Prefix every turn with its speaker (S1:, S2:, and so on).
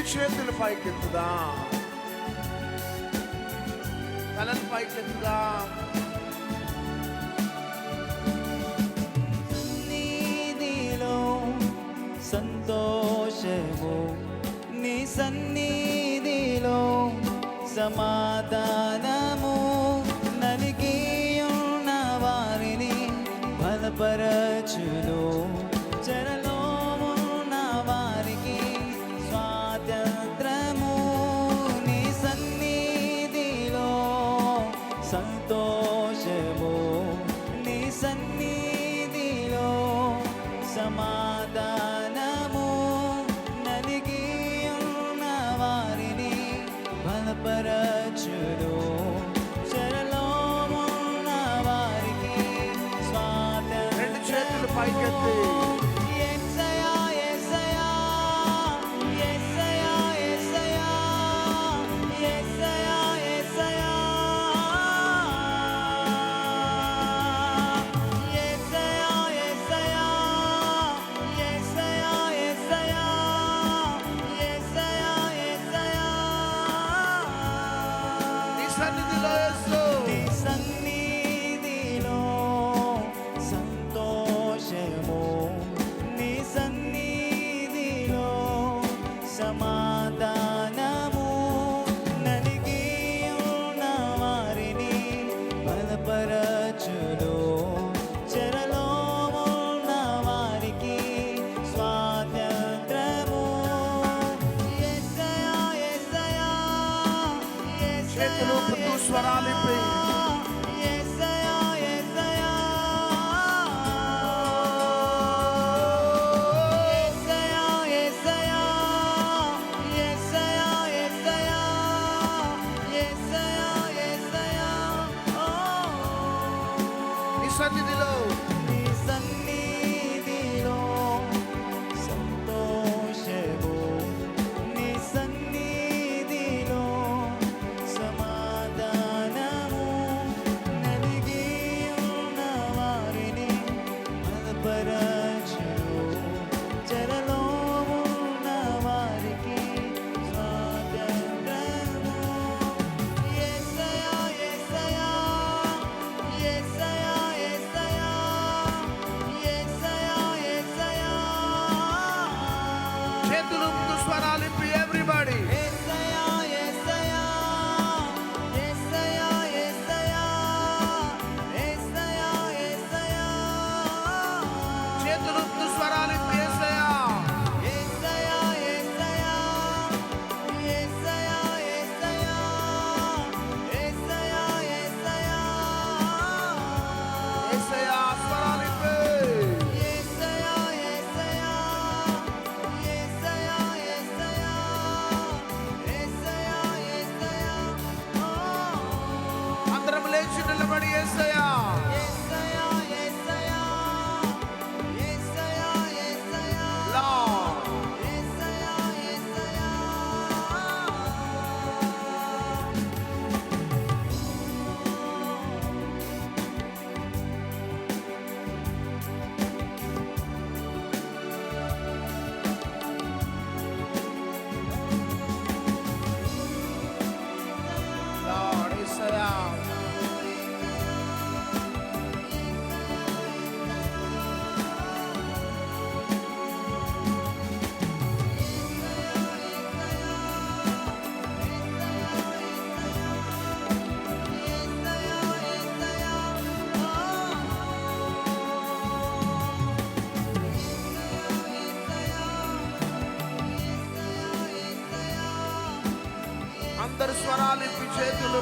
S1: రెండు చేతులు పైకెత్తుదా. తలను పైకెత్తుదా.
S2: నీలో సంతోషము నీ సన్నిధిలో సమాధానము నలిగి ఉన్న వారిని బలపరచును. చరలో సంతోషము నీ సన్నిధిలో సమాధానము నలిగి ఉన్న వారిని బలపరచును. చెరలో ఉన్న వారికి స్వాతంత్రం
S1: అందరు స్వరాలు ఇప్పి చేతులు